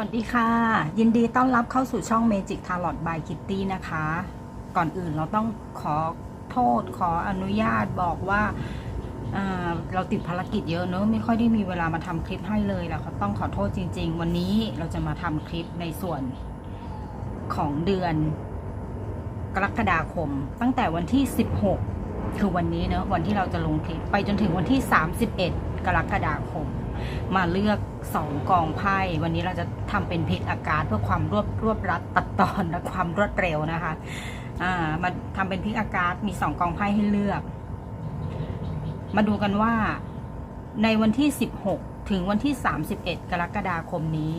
วัสดีค่ะ ยินดีต้อนรับเข้าสู่ช่อง Magic Tarot by Kitty นะคะ ก่อนอื่นเราต้องขอโทษขออนุญาตบอกว่าอ่าเราติดภารกิจเยอะเนอะไม่ค่อยได้มีเวลามาทำคลิปให้เลยแล้วก็ต้องขอโทษจริง ๆ วันนี้เราจะมาทำคลิปในส่วนของเดือนกรกฎาคม ตั้งแต่วันที่ 16 คือวันนี้เนอะวันที่เราจะลงคลิปไปจนถึงวันที่ 31 กรกฎาคม มาเลือกสองกองไพ่ วันนี้เราจะทำเป็นพิษอากาศเพื่อความรวบรวบรัดตัดตอนและความรวดเร็วนะคะอ่ามาทำเป็นพิษอากาศมีสองกองไพ่ให้เลือก มาดูกันว่าในวันที่ 16 ถึงวันที่ 31 กรกฎาคมนี้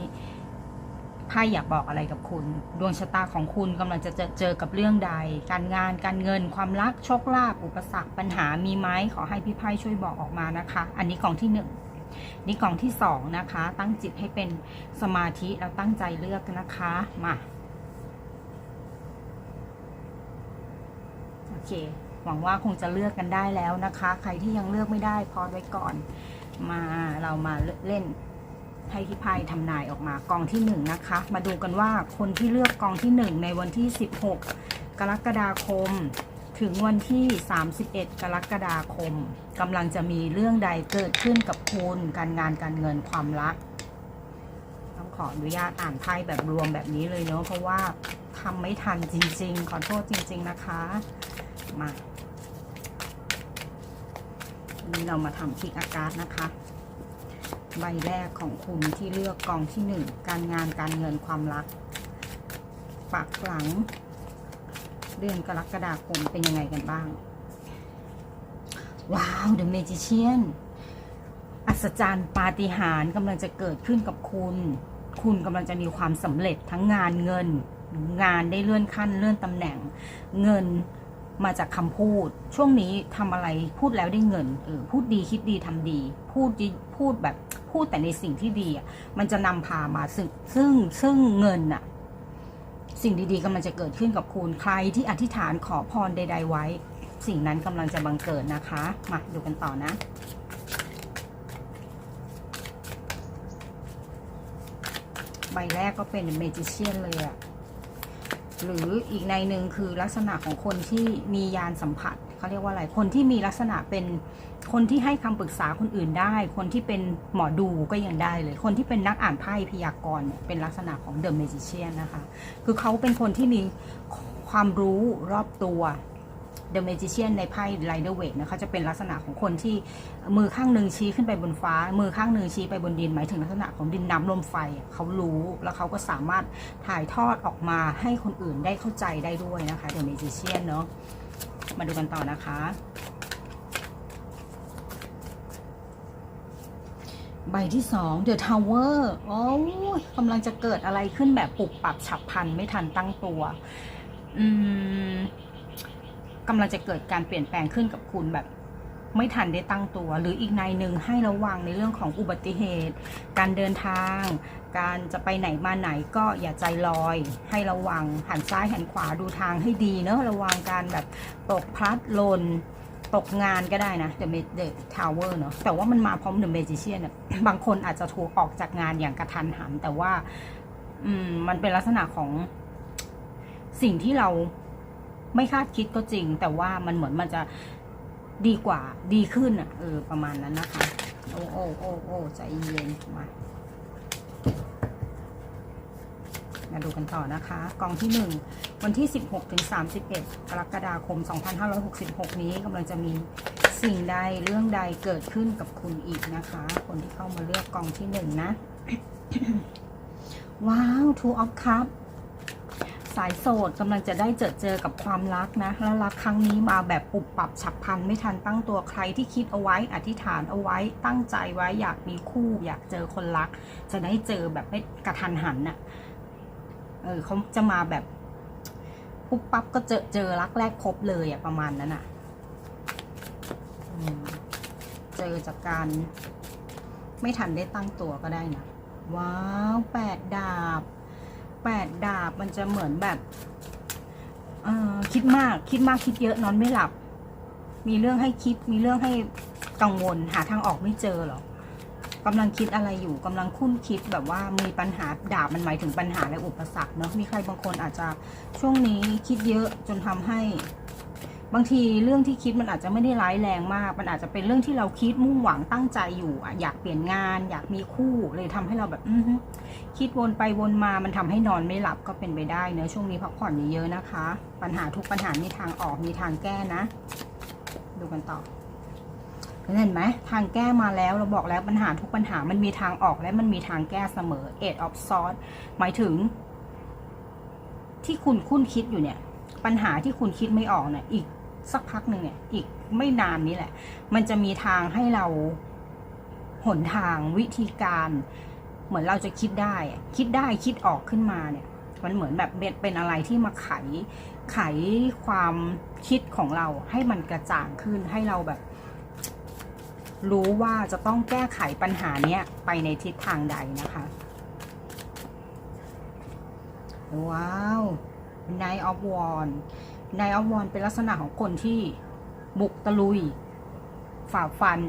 ไพ่อยากบอกอะไรกับคุณ ดวงชะตาของคุณกำลังจะเจอเจอกับเรื่องใด การงานการเงินความรักโชคลาภอุปสรรคปัญหามีไหมขอให้พี่ไพ่ช่วยบอกออกมานะคะ อันนี้กองที่หนึ่ง นี่กล่องที่สองนะคะ ตั้งจิตให้เป็นสมาธิแล้วตั้งใจเลือกนะคะมาโอเค หวังว่าคงจะเลือกกันได้แล้วนะคะ ใครที่ยังเลือกไม่ได้พอไว้ก่อน มาเรามาเล่นให้พี่พายทำนายออกมากองที่หนึ่งนะคะ มาดูกันว่าคนที่เลือกกองที่หนึ่งในวันที่ 16 กรกฎาคม ถึงวันที่ 31 กรกฎาคมกำลังจะมีเรื่องใดเกิดขึ้นกับคุณ การงานการเงินความรัก ต้องขออนุญาตอ่านไพ่แบบรวมแบบนี้เลยเนาะเพราะว่าทำไม่ทันจริง ๆ ขอโทษจริง ๆนะคะ มานี้เรามาทำคลิกอากาศนะคะ ใบแรกของคุณที่เลือกกองที่หนึ่งการงานการเงินความรัก ปักหลัง เดือนกรกฎาคมเป็นยังไงกันบ้าง ว้าว The Magician อัศจรรย์ปาฏิหาริย์กำลังจะเกิดขึ้นกับคุณ คุณกำลังจะมีความสำเร็จทั้งงานเงิน งานได้เลื่อนขั้นเลื่อนตำแหน่ง เงินมาจากคำพูด ช่วงนี้ทำอะไรพูดแล้วได้เงินเออพูดดีคิดดีทำดี พูดดีพูดแบบพูดแต่ในสิ่งที่ดีอะมันจะนำพามาซึ่งซึ่งซึ่งเงินอะ สิ่งดีๆกำลังจะเกิดขึ้นกับคุณใครที่อธิษฐานขอพรใด ๆ ไว้ สิ่งนั้นกำลังจะบังเกิดนะคะ มาดูกันต่อนะใบแรกก็เป็นเมจิเชียนเลยอะหรืออีกในหนึ่งคือลักษณะของคนที่มียานสัมผัสเขาเรียกว่าอะไร คนที่มีลักษณะเป็น คนที่ให้คำปรึกษาคนอื่นได้ คนที่เป็นหมอดูก็ยังได้เลย คนที่เป็นนักอ่านไพ่พยากรณ์เป็นลักษณะของเดอะเมจิเชียนนะคะ คือเขาเป็นคนที่มีความรู้รอบตัว The Magician ในไพ่ Rider Waite นะคะจะเป็นลักษณะของคนที่มือข้างหนึ่งชี้ขึ้นไปบนฟ้า มือข้างหนึ่งชี้ไปบนดิน หมายถึงลักษณะของดินน้ำลมไฟเขารู้แล้วเขาก็สามารถถ่ายทอดออกมาให้คนอื่นได้เข้าใจได้ด้วยนะคะ The Magician เนาะมาดูกันต่อนะคะ ใบที่สอง The Tower โอ้ยกำลังจะเกิดอะไรขึ้นแบบปุบปับฉับพลันไม่ทันตั้งตัว อืมกำลังจะเกิดการเปลี่ยนแปลงขึ้นกับคุณแบบ ไม่ทันได้ตั้งตัว หรืออีกในหนึ่งให้ระวังในเรื่องของอุบัติเหตุ การเดินทาง การจะไปไหนมาไหนก็อย่าใจลอย ให้ระวังหันซ้ายหันขวาดูทางให้ดีเนอะระวังการแบบตกพลัดหล่น ตกงานก็ได้นะ The Ma- The Tower เนอะแต่ว่ามันมาพร้อม The Magician เนี่ยบางคนอาจจะถูกออกจากงานอย่างกระทันหัน แต่ว่าอืมมันเป็นลักษณะของสิ่งที่เราไม่คาดคิดก็จริง แต่ว่ามันเหมือนมันจะดีกว่าดีขึ้นอะเออประมาณนั้นนะคะ โอ้โอ้โอ้โอ้ใจเย็นมา มาดูกันต่อนะคะ กองที่หนึ่งวันที่ 16ถึง31 กรกฎาคม 2566 นี้กำลังจะมีสิ่งใดเรื่องใดเกิดขึ้นกับคุณอีกนะคะ คนที่เข้ามาเลือกกองที่หนึ่งนะ ว้าว two of cup สายโสดกำลังจะได้เจอเจอกับความรักนะแล้วรักครั้งนี้มาแบบปุบปับฉับพลันไม่ทันตั้งตัวใครที่คิดเอาไว้อธิษฐานเอาไว้ตั้งใจไว้อยากมีคู่ อยากเจอคนรัก จะได้เจอแบบไม่กระทันหันน่ะ เออเขาจะมาแบบปุ๊บปั๊บก็เจอเจอรักแรกพบเลยอะประมาณนั้นอะอเจอจากการไม่ทันได้ตั้งตัวก็ได้นะว้าวแปดดาบแปดดาบมันจะเหมือนแบบเออคิดมากคิดมากคิดเยอะนอนไม่หลับ มีเรื่องให้คิดมีเรื่องให้กังวลหาทางออกไม่เจอหรอ กำลังคิดอะไรอยู่กำลังคุ้นคิดแบบว่ามีปัญหาดาบมันหมายถึงปัญหาและอุปสรรคเนาะมีใครบางคนอาจจะช่วงนี้คิดเยอะจนทำให้ บางทีเรื่องที่คิดมันอาจจะไม่ได้ร้ายแรงมาก มันอาจจะเป็นเรื่องที่เราคิดมุ่งหวังตั้งใจอยู่อยากเปลี่ยนงาน อยากมีคู่เลยทำให้เราแบบอืคิดวนไปวนมามันทำให้นอนไม่หลับก็เป็นไปได้เนอะช่วงนี้พักผ่อนเยอะๆนะคะ ปัญหาทุกปัญหามีทางออกมีทางแก้นะ ดูกันต่อ เห็นไหมทางแก้มาแล้วเราบอกแล้วปัญหาทุกปัญหามันมีทางออกและมันมีทางแก้เสมอ eight of swords หมายถึง ที่คุณคุ้นคิดอยู่เนี่ย ปัญหาที่คุณคิดไม่ออกเนี่ยอีกสักพักหนึ่งเนี่ย อีกไม่นานนี้แหละ มันจะมีทางให้เราหนทางวิธีการ เหมือนเราจะคิดได้ คิดได้คิดออกขึ้นมาเนี่ย มันเหมือนแบบเป็นเป็นอะไรที่มาไขไขความคิดของเราให้มันกระจ่างขึ้นให้เราแบบ รู้ว่าจะต้องแก้ไขปัญหาเนี้ยไปในทิศทางใดนะคะ ว้าว Knight of Wands Knight of Wands เป็นลักษณะของคนที่บุกตะลุย ฝ่าฟัน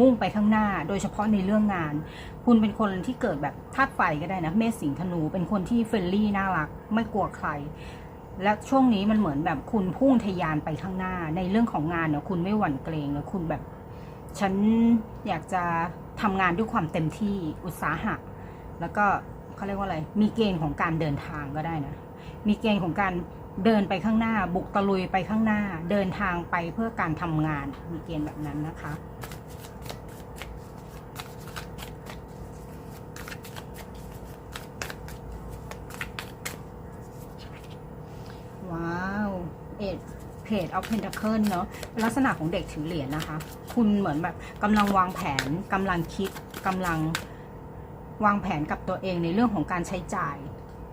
มุ่งไปข้างหน้า โดยเฉพาะในเรื่องงาน คุณเป็นคนที่เกิดแบบธาตุไฟก็ได้นะ เมษสิงห์ธนู เป็นคนที่เฟรนลี่น่ารัก ไม่กลัวใครและช่วงนี้มันเหมือนแบบคุณพุ่งทะยานไปข้างหน้า ในเรื่องของงานเนี่ยคุณไม่หวั่นเกรงแล้วคุณแบบ ฉันอยากจะทำงานด้วยความเต็มที่อุตสาหะ แล้วก็เขาเรียกว่าอะไร มีเกณฑ์ของการเดินทางก็ได้นะ มีเกณฑ์ของการเดินไปข้างหน้า บุกตะลุยไปข้างหน้า เดินทางไปเพื่อการทำงาน มีเกณฑ์แบบนั้นนะคะ ว้าว เอ็ด จเอาเพนทาเคิลเนาะเป็นลักษณะของเด็กถือเหรียญนะคะ คุณเหมือนแบบกำลังวางแผนกำลังคิดกำลังวางแผนกับตัวเองในเรื่องของการใช้จ่าย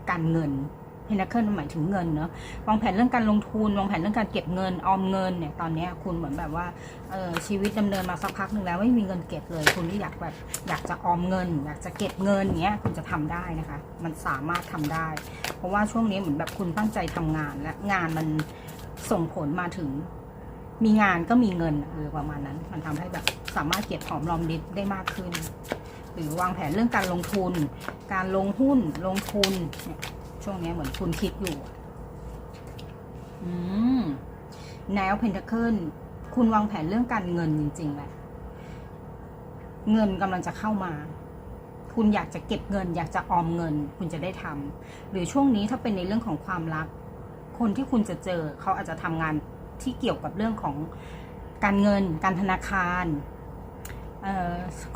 การเงินเพนทาเคิลหมายถึงเงินเนาะวางแผนเรื่องการลงทุนวางแผนเรื่องการเก็บเงินออมเงินเนี่ยตอนนี้คุณเหมือนแบบว่าออชีวิตดำเนินมาสักพักหนึ่งแล้วไม่มีเงินเก็บเลย คุณที่อยากแบบอยากจะออมเงิน อยากจะเก็บเงินเงี้ยคุณจะทำได้นะคะ มันสามารถทำได้ เพราะว่าช่วงนี้เหมือนแบบคุณตั้งใจทำงานและงานมัน ส่งผลมาถึง มีงานก็มีเงินเออประมาณนั้น มันทำให้แบบสามารถเก็บหอมรอมริบได้มากขึ้น หรือวางแผนเรื่องการลงทุน การลงหุ้นลงทุนเนี่ยช่วงนี้เหมือนคุณคิดอยู่อืมแนวเพนท a เคิลคุณวางแผนเรื่องการเงินจริงๆแหละเงินกำลังจะเข้ามา คุณอยากจะเก็บเงิน อยากจะออมเงิน คุณจะได้ทำหรือช่วงนี้ถ้าเป็นในเรื่องของความรัก คนที่คุณจะเจอเขาอาจจะทำงานที่เกี่ยวกับเรื่องของการเงิน การธนาคาร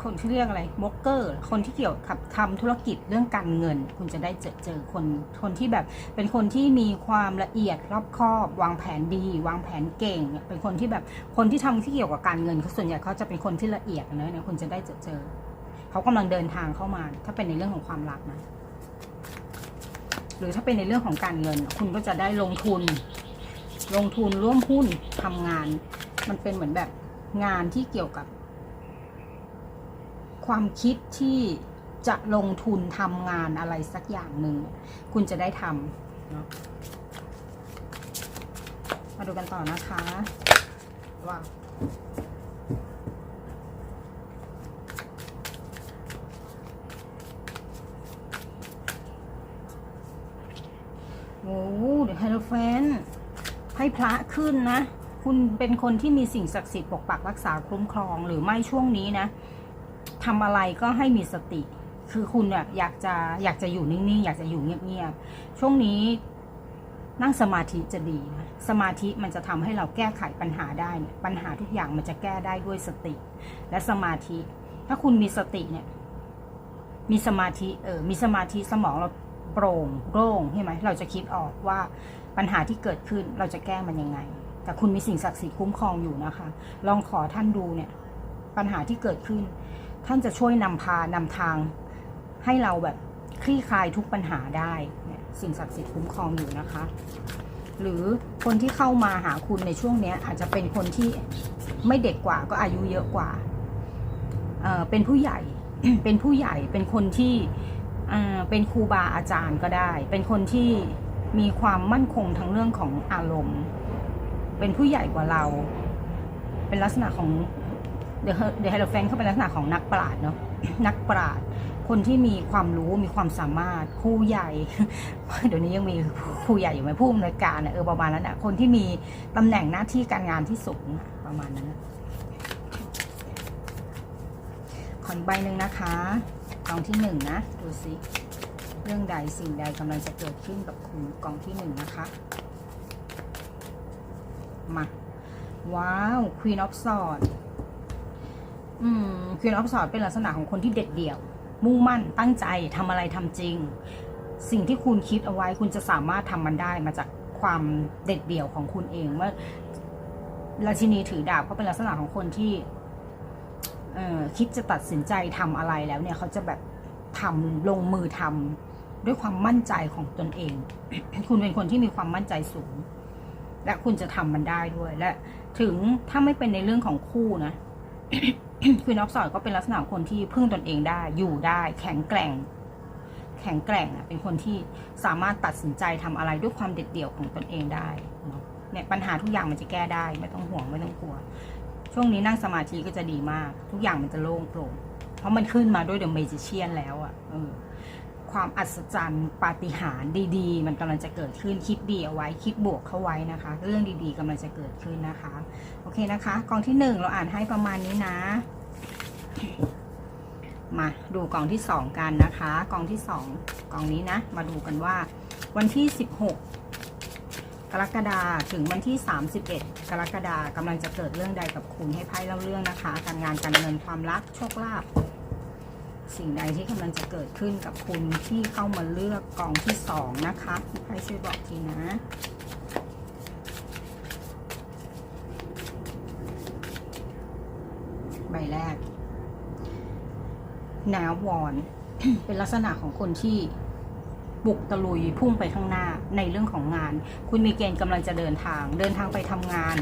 คนที่เรียกอะไรบล็อกเกอร์ คนที่เกี่ยวกับทำธุรกิจเรื่องการเงิน คุณจะได้เจอเจอคนคนที่แบบเป็นคนที่มีความละเอียดรอบคอบ วางแผนดี วางแผนเก่ง เป็นคนที่แบบคนที่ทำที่เกี่ยวกับการเงินเขาส่วนใหญ่เขาจะเป็นคนที่ละเอียดนะเนี่ยคุณจะได้เจอเจอเขากำลังเดินทางเข้ามา ถ้าเป็นในเรื่องของความรักนะ หรือถ้าเป็นในเรื่องของการเงิน คุณก็จะได้ลงทุน ลงทุนร่วมหุ้นทำงาน มันเป็นเหมือนแบบงานที่เกี่ยวกับ ความคิดที่จะลงทุนทำงานอะไรสักอย่างหนึ่งคุณจะได้ทำเนาะมาดูกันต่อนะคะว่า โอ้เดี๋ยวไฮโลแฟนให้ พระขึ้นนะ คุณเป็นคนที่มีสิ่งศักดิ์สิทธิ์ปกปักรักษาคุ้มครอง หรือไม่ช่วงนี้นะทำอะไรก็ให้มีสติ คือคุณเนี่ยอยากจะอยากจะอยู่นิ่งๆ อยากจะอยู่เงียบๆ ช่วงนี้นั่งสมาธิจะดีนะสมาธิมันจะทำให้เราแก้ไขปัญหาได้เนี่ยปัญหาทุกอย่างมันจะแก้ได้ด้วยสติ และสมาธิ ถ้าคุณมีสติเนี่ย มีสมาธิเออมีสมาธิสมองเราโปร่งโล่งใช่ไหมเราจะคิดออกว่า ปัญหาที่เกิดขึ้นเราจะแก้มันยังไง แต่คุณมีสิ่งศักดิ์สิทธิ์คุ้มครองอยู่นะคะ ลองขอท่านดูเนี่ย ปัญหาที่เกิดขึ้น ท่านจะช่วยนำพานำทาง ให้เราแบบคลี่คลายทุกปัญหาได้เนี่ยสิ่งศักดิ์สิทธิ์คุ้มครองอยู่นะคะ หรือคนที่เข้ามาหาคุณในช่วงเนี้ยอาจจะเป็นคนที่ไม่เด็กกว่าก็อายุเยอะกว่าเอ่อเป็นผู้ใหญ่เป็นผู้ใหญ่เป็นคนที่อ่อเป็นครูบาอาจารย์ก็ได้ เป็นคนที่ มีความมั่นคงทั้งเรื่องของอารมณ์ เป็นผู้ใหญ่กว่าเรา เป็นลักษณะของเดี๋ยวเดี๋ยวไฮโลแฟนเขาเป็นลักษณะของนักปราชญ์เนาะนักปราชญ์คนที่มีความรู้มีความสามารถผู้ใหญ่ เดี๋ยวนี้ยังมีผู้ใหญ่อยู่ไหมผู้อำนวยการเออประมาณนั้นอะคนที่มีตำแหน่งหน้าที่การงานที่สูงประมาณนั้นนะขออีกใบหนึ่งนะคะกองที่หนึ่งนะ ดูสิ เรื่องใดสิ่งใดกำลังจะเกิดขึ้นกับคุณกองที่หนึ่งนะคะ มา ว้าว Queen of Swords อืม Queen of Swords เป็นลักษณะของคนที่เด็ดเดี่ยว มุ่งมั่นตั้งใจทำอะไรทำจริง สิ่งที่คุณคิดเอาไว้คุณจะสามารถทำมันได้มาจากความเด็ดเดี่ยวของคุณเองว่าราชินีถือดาบเขาเป็นลักษณะของคนที่เอ่อคิดจะตัดสินใจทำอะไรแล้วเนี่ยเขาจะแบบทำลงมือทำ ด้วยความมั่นใจของตนเอง คุณเป็นคนที่มีความมั่นใจสูง และคุณจะทำมันได้ด้วย และ ถึงถ้าไม่เป็นในเรื่องของคู่นะคุณน็อกสอดก็เป็นลักษณะคนที่พึ่งตนเองได้ อยู่ได้ แข็งแกร่ง แข็งแกร่งอะ เป็นคนที่สามารถตัดสินใจทำอะไรด้วยความเด็ดเดี่ยวของตนเองได้เนาะเนี่ยปัญหาทุกอย่างมันจะแก้ได้ ไม่ต้องห่วงไม่ต้องกลัว ช่วงนี้นั่งสมาธิก็จะดีมาก ทุกอย่างมันจะโล่งโปร่งเพราะมันขึ้นมาด้วยเดอะเมจิเชียนแล้วอะ่ะเออ ความอัศจรรย์ปาฏิหาริย์ดีๆ มันกำลังจะเกิดขึ้นคิดดีเอาไว้คิดบวกเข้าไว้นะคะ เรื่องดีๆกำลังจะเกิดขึ้นนะคะ โอเคนะคะกองที่หนึ่งเราอ่านให้ประมาณนี้นะ มาดูกองที่สองกันนะคะกองที่สองกองนี้นะ มาดูกันว่า วันที่สิบหกกรกฎาถึงวันที่ 31 กรกฎากำลังจะเกิดเรื่องใดกับคุณให้ไพ่เล่าเรื่องนะคะ การงานการเงินความรักโชคลาภ สิ่งใดที่กำลังจะเกิดขึ้นกับคุณที่เข้ามาเลือกกองที่สองนะคะพี่ไพ่ช่วยบอกทีนะใบแรกนาวอนเป็นลักษณะของคนที่บุกตะลุยพุ่งไปข้างหน้าในเรื่องของงาน คุณมีเกณฑ์กำลังจะเดินทาง เดินทางไปทำงาน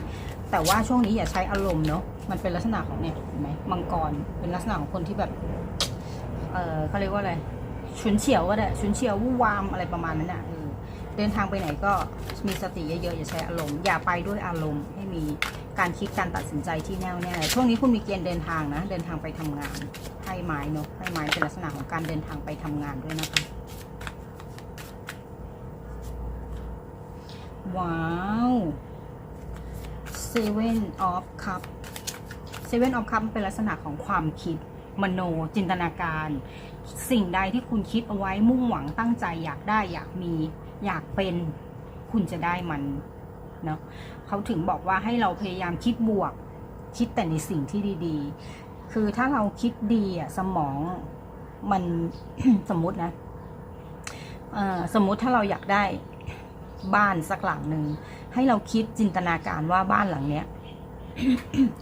แต่ว่าช่วงนี้อย่าใช้อารมณ์เนาะมันเป็นลักษณะของเนี่ยเห็นไหมมังกรเป็นลักษณะของคนที่แบบ เออเขาเรียกว่าอะไรฉุนเฉียวก็ได้ฉุนเฉียววู่วามอะไรประมาณนั้นอะเดินทางไปไหนก็มีสติเยอะๆอย่าใช้อารมณ์อย่าไปด้วยอารมณ์ให้มีการคิดการตัดสินใจที่แน่วแน่ช่วงนี้คุณมีเกณฑ์เดินทางนะ เดินทางไปทำงานให้ไม้เนาะให้ไม้เป็นลักษณะของการเดินทางไปทำงานด้วยนะคะว้าว Seven of Cup Seven of Cup เป็นลักษณะของความคิด มโนจินตนาการ สิ่งใดที่คุณคิดเอาไว้มุ่งหวังตั้งใจอยากได้อยากมีอยากเป็น คุณจะได้มันเนาะเขาถึงบอกว่าให้เราพยายามคิดบวก คิดแต่ในสิ่งที่ดีๆ คือถ้าเราคิดดีอะสมองมันสมมตินะสมมุติถ้าเราอยากได้บ้านสักหลังหนึ่งให้เราคิดจินตนาการว่าบ้านหลังเนี้ย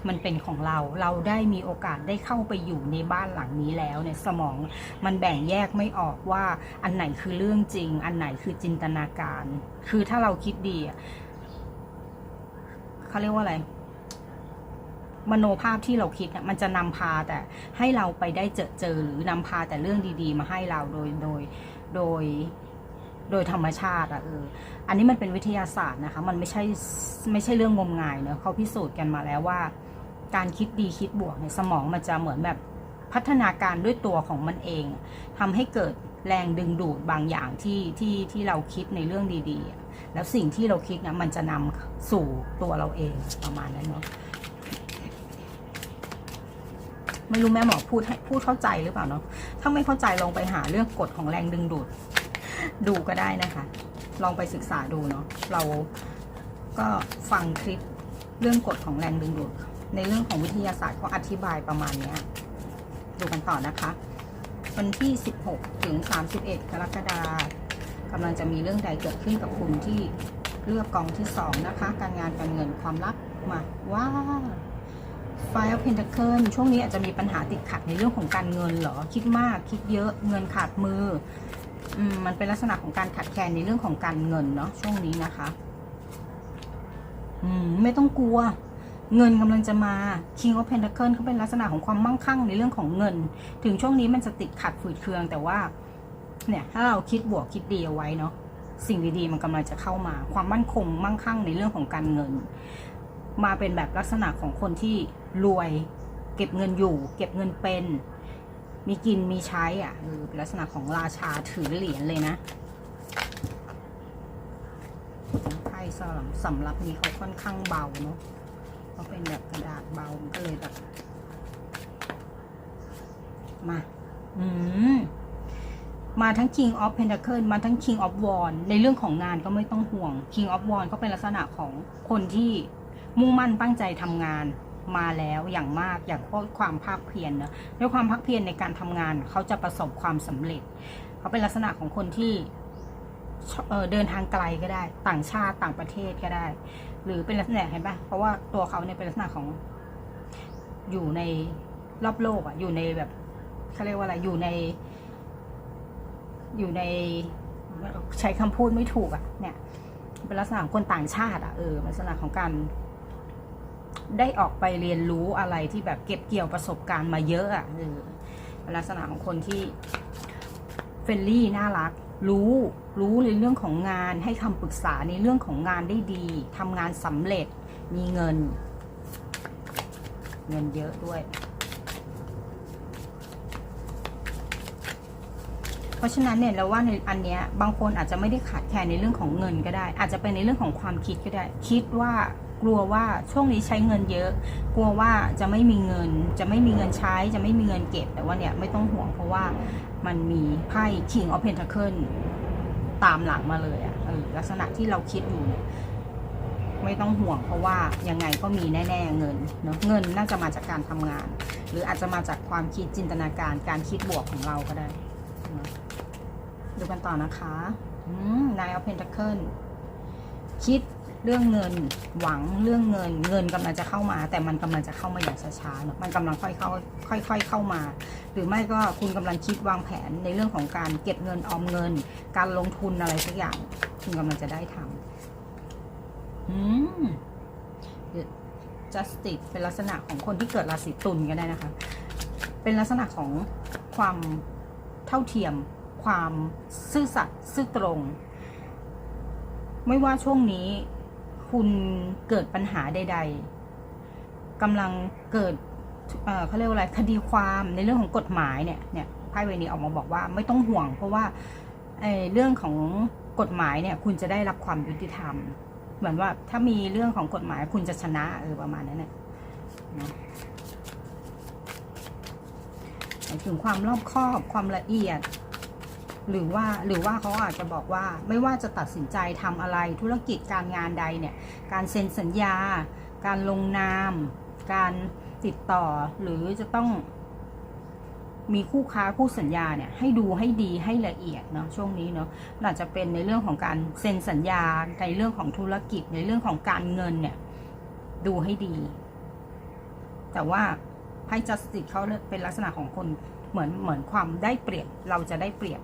มันเป็นของเรา เราได้มีโอกาสได้เข้าไปอยู่ในบ้านหลังนี้แล้วเนี่ยสมองมันแบ่งแยกไม่ออกว่าอันไหนคือเรื่องจริง อันไหนคือจินตนาการ คือถ้าเราคิดดีอะเขาเรียกว่าอะไร มโนภาพที่เราคิดมันจะนำพาแต่ให้เราไปได้เจอเจอหรือนำพาแต่เรื่องดี ๆ มาให้เราโดยโดยโดย โดยธรรมชาติอะเอออันนี้มันเป็นวิทยาศาสตร์นะคะ มันไม่ใช่ไม่ใช่เรื่องงมงายเนอะเขาพิสูจน์กันมาแล้วว่า การคิดดีคิดบวกในยสมองมันจะเหมือนแบบพัฒนาการด้วยตัวของมันเองทำให้เกิดแรงดึงดูดบางอย่างที่ที่ที่เราคิดในเรื่องดีๆ แล้วสิ่งที่เราคิดนะมันจะนำสู่ตัวเราเองประมาณนั้นเนาะไม่รู้แม่หมอพูดให้พูดเข้าใจหรือเปล่าเนาะถ้าไม่เข้าใจลองไปหาเรื่องกฎของแรงดึงดูด ดูก็ได้นะคะ ลองไปศึกษาดูเนาะเราก็ฟังคลิปเรื่องกฎของแรงดึงดูด ในเรื่องของวิทยาศาสตร์เขาอธิบายประมาณนี้ดูกันต่อนะคะ วันที่ 16 ถึง 31 กรกฎาคมกำลังจะมีเรื่องใดเกิดขึ้นกับคุณที่เลือกกองที่ 2 นะคะ การงานการเงินความรักมาว้า Five of Pentacle ช่วงนี้อาจจะมีปัญหาติดขัดในเรื่องของการเงินเหรอ คิดมากคิดเยอะเงินขาดมือ มมันเป็นลักษณะของการขัดแคลนในเรื่องของการเงินเนาะช่วงนี้นะคะ อืม ไม่ต้องกลัว เงินกำลังจะมา King of Pentacle เขาเป็นลักษณะของความมั่งคั่งในเรื่องของเงิน ถึงช่วงนี้มันจะติดขัดฝืดเคือง แต่ว่า เนี่ย ถ้าเราคิดบวกคิดดีเอาไว้เนาะสิ่งดีๆมันกำลังจะเข้ามา ความมั่นคงมั่งคั่งในเรื่องของการเงิน มาเป็นแบบลักษณะของคนที่รวย เก็บเงินอยู่ เก็บเงินเป็น มีกินมีใช้อะเออลักษณะของราชาถือเหรียญเลยนะไพ่สำหรับสำหรับนี้เขาค่อนข้างเบาเนาะเขาเป็นแบบกระดาษเบามันก็เลยแบบมาอืมมาทั้ง King of Pentacle มาทั้ง King of Wands ในเรื่องของงานก็ไม่ต้องห่วง King of Wands ก็เป็นลักษณะของคนที่มุ่งมั่นตั้งใจทำงาน มาแล้วอย่างมากอย่างพวกความภาคเพียรนะด้วยความภาคเพียรในการทำงานเขาจะประสบความสำเร็จ เขาเป็นลักษณะของคนที่เเดินทางไกลก็ได้ ต่างชาติต่างประเทศก็ได้ หรือเป็นลักษณะเห็นปะเพราะว่าตัวเขาเนี่ยเป็นลักษณะของอยู่ในรอบโลกอะอยู่ในแบบเขาเรียกว่าอะไรอยู่ใน อยู่ในใช้คำพูดไม่ถูกอะ่ะ เนี่ย เป็นลักษณะของคนต่างชาติอะ่ะเออลักษณะของการ ได้ออกไปเรียนรู้อะไรที่แบบเก็บเกี่ยวประสบการณ์มาเยอะอะ่ะเออลักษณะของคนที่เฟรนลี่น่ารัก รู้รู้ในเรื่องของงานให้คำปรึกษาในเรื่องของงานได้ดีทำงานสำเร็จมีเงิน เงินเยอะด้วย เพราะฉะนั้นเนี่ยเราว่าในอันเนี้ยบางคนอาจจะไม่ได้ขาดแคลนในเรื่องของเงินก็ได้ อาจจะเป็นในเรื่องของความคิดก็ได้ คิดว่า กลัวว่าช่วงนี้ใช้เงินเยอะ กลัวว่าจะไม่มีเงิน จะไม่มีเงินใช้ จะไม่มีเงินเก็บ แต่ว่าเนี่ยไม่ต้องห่วงเพราะว่ามันมีไพ่ King of Pentacle ตามหลังมาเลยอะเออลักษณะที่เราคิดอยู่เนี่ยไม่ต้องห่วงเพราะว่ายังไงก็มีแน่ ๆ เงินเนาะเงินน่าจะมาจากการทำงาน หรืออาจจะมาจากความคิดจินตนาการการคิดบวกของเราก็ได้ดูกันต่อนะคะนายเอาเพนทัคเคิลคิด เรื่องเงินหวังเรื่องเงิน เงินกำลังจะเข้ามา แต่มันกำลังจะเข้ามาอย่างช้าๆเนอะมันกำลังค่อยเข้าค่อย ๆเข้ามา หรือไม่ก็คุณกำลังคิดวางแผนในเรื่องของการเก็บเงินออมเงิน การลงทุนอะไรสักอย่าง คุณกำลังจะได้ทำอืม justice เป็นลักษณะของคนที่เกิดราศีตุลก็ได้นะคะ เป็นลักษณะของความเท่าเทียม ความซื่อสัตย์ซื่อตรง ไม่ว่าช่วงนี้ คุณเกิดปัญหาใด ๆกำลังเกิดเเขาเรียกว่าอะไรคดีความในเรื่องของกฎหมายเนี่ยเนี่ยไพ่ใบนี้ออกมาบอกว่าไม่ต้องห่วง เพราะว่าเเรื่องของกฎหมายเนี่ย คุณจะได้รับความยุติธรรม เหมือนว่าถ้ามีเรื่องของกฎหมายคุณจะชนะเออประมาณนั้นเนี่ยหมายถึงความรอบคอบความละเอียด หรือว่าหรือว่าเขาอาจจะบอกว่าไม่ว่าจะตัดสินใจทำอะไรธุรกิจการงานใดเนี่ยการเซ็นสัญญา การลงนาม การติดต่อหรือจะต้องมีคู่ค้าคู่สัญญาเนี่ยให้ดูให้ดีให้ละเอียดเนาะช่วงนี้เนาะอาจจะเป็นในเรื่องของการเซ็นสัญญาในเรื่องของธุรกิจในเรื่องของการเงินเนี่ยดูให้ดี แต่ว่าไพ่จัสติสเขาเป็นลักษณะของคน เหมือนเหมือนความได้เปรียบเราจะได้เปรียบ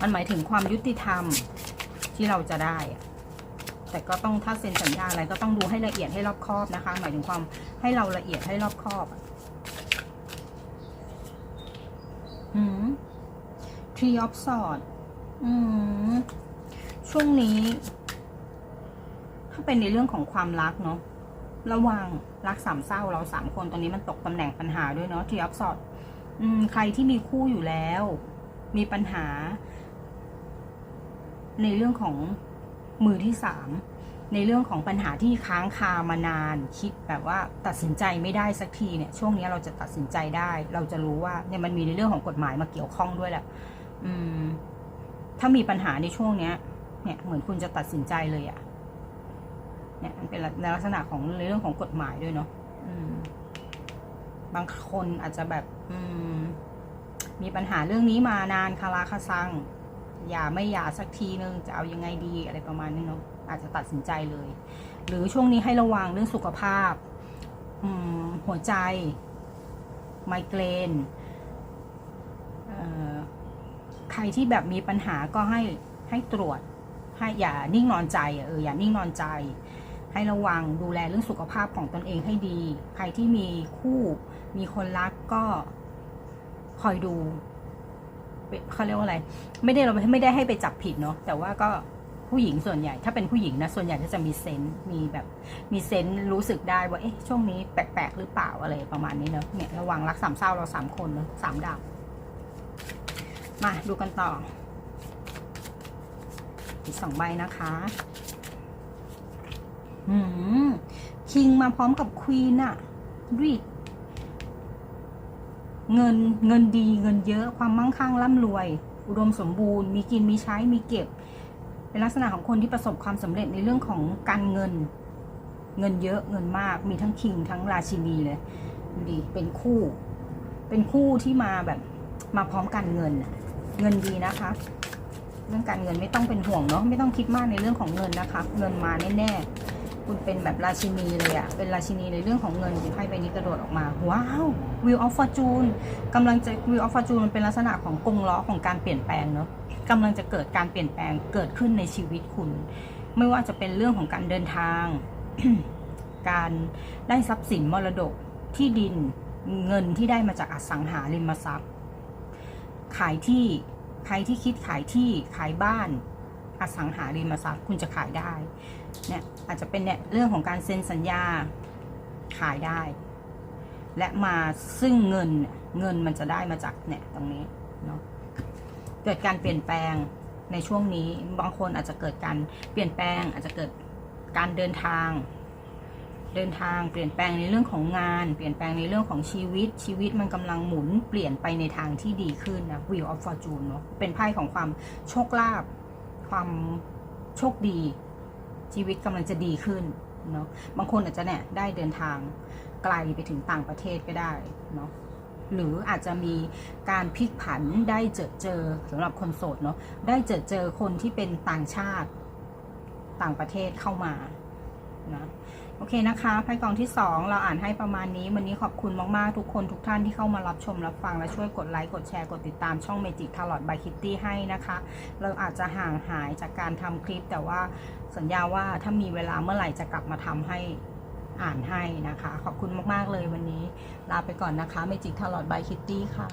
มันหมายถึงความยุติธรรมที่เราจะได้แต่ก็ต้องถ้าเซ็นสัญญาอะไรก็ต้องดูให้ละเอียดให้รอบคอบนะคะ หมายถึงความให้เราละเอียดให้รอบคอบอะอืม Tree of Swords อืม ช่วงนี้ ถ้าเป็นในเรื่องของความรักเนาะ ระวังรักสามเศร้าเราสามคนตอนนี้มันตกตำแหน่งปัญหาด้วยเนาะ Tree of Swords อืมใครที่มีคู่อยู่แล้ว มีปัญหา ในเรื่องของมือที่สามในเรื่องของปัญหาที่ค้างคามานาน คิดแบบว่าตัดสินใจไม่ได้สักทีเนี่ย ช่วงนี้เราจะตัดสินใจได้ เราจะรู้ว่าเนี่ยมันมีในเรื่องของกฎหมายมาเกี่ยวข้องด้วยแหละอืม ถ้ามีปัญหาในช่วงเนี้ย เนี่ยเหมือนคุณจะตัดสินใจเลยอะ เนี่ยมันเป็นในลักษณะของเรื่องของกฎหมายด้วยเนาะบางคนอาจจะแบบมมีปัญหาเรื่องนี้มานานคาราคาซัง อย่าไม่อย่าสักทีนึงจะเอายังไงดีอะไรประมาณนี้เนาะอาจจะตัดสินใจเลย หรือช่วงนี้ให้ระวังเรื่องสุขภาพหัวใจ ไมเกรนใครที่แบบมีปัญหาก็ให้ให้ตรวจให้อย่านิ่งนอนใจเอออย่านิ่งนอนใจ ให้ระวังดูแลเรื่องสุขภาพของตนเองให้ดี ใครที่มีคู่มีคนรักก็คอยดูเขาเรียกว่าอะไร ไม่ได้เราไม่ได้ให้ไปจับผิดเนาะแต่ว่าก็ผู้หญิงส่วนใหญ่ ถ้าเป็นผู้หญิงนะส่วนใหญ่ก็จะมีเซนส์มีแบบมีเซนส์รู้สึกได้ว่าเอ๊ะช่วงนี้แปลกๆหรือเปล่าอะไรประมาณนี้เนอะเนี่ยระวังรักสามเศร้าเราสามคนเนอะสามดาบมาดูกันต่ออีกสองใบนะคะ คิงมาพร้อมกับควีนอะรีดเงินเงินดีเงินเยอะความมั่งคั่งร่ำรวย อุดมสมบูรณ์ มีกินมีใช้มีเก็บ เป็นลักษณะของคนที่ประสบความสำเร็จในเรื่องของการเงิน เงินเยอะเงินมาก มีทั้งคิงทั้งราชินีเลยดูดิเป็นคู่ เป็นคู่ที่มาแบบมาพร้อมกันเงิน เงินดีนะคะ เรื่องการเงินไม่ต้องเป็นห่วงเนาะไม่ต้องคิดมากในเรื่องของเงินนะคะ เงินมาแน่ๆ คุณเป็นแบบราชินีเลยอะเป็นราชินีในเรื่องของเงินที่ไพ่ใบนี้กระโดดออกมา ว้าว Wheel of Fortune กำลังจะ Wheel of Fortune มันเป็นลักษณะของกงล้อของการเปลี่ยนแปลงเนาะกำลังจะเกิดการเปลี่ยนแปลงเกิดขึ้นในชีวิตคุณ ไม่ว่าจะเป็นเรื่องของการเดินทาง การได้ทรัพย์สินมรดกที่ดินเงินที่ได้มาจากอสังหาริมทรัพย์ ขายที่ใครที่คิดขายที่ขายบ้าน อสังหาริมทรัพย์คุณจะขายได้เนี่ยอาจจะเป็นเนี่ยเรื่องของการเซ็นสัญญาขายได้ และมาซึ่งเงินเงินมันจะได้มาจากเนี่ยตรงนี้เนาะเกิดการเปลี่ยนแปลงในช่วงนี้บางคนอาจจะเกิดการเปลี่ยนแปลง อาจจะเกิดการเดินทาง เดินทางเปลี่ยนแปลงในเรื่องของงาน เปลี่ยนแปลงในเรื่องของชีวิต ชีวิตมันกำลังหมุนเปลี่ยนไปในทางที่ดีขึ้นนะ Wheel of Fortune เนาะเป็นไพ่ของความโชคลาภ ความโชคดี ชีวิตกำลังจะดีขึ้นเนาะบางคนอาจจะเนี่ยได้เดินทางไกลไปถึงต่างประเทศก็ได้เนาะหรืออาจจะมีการพลิกผันได้เจอเจอสำหรับคนโสดเนาะได้เจอเจอคนที่เป็นต่างชาติต่างประเทศเข้ามานะ โอเคนะคะไพ่กองที่ 2 เราอ่านให้ประมาณนี้ วันนี้ขอบคุณมากๆ ทุกคนทุกท่านที่เข้ามารับชมรับฟังและช่วยกดไลค์กดแชร์กดติดตามช่อง Magic Tarot by Kitty ให้นะคะ เราอาจจะห่างหายจากการทำคลิป แต่ว่าสัญญาว่าถ้ามีเวลาเมื่อไหร่จะกลับมาทำให้อ่านให้นะคะ ขอบคุณมากๆเลยวันนี้ ลาไปก่อนนะคะ Magic Tarot by Kitty ค่ะ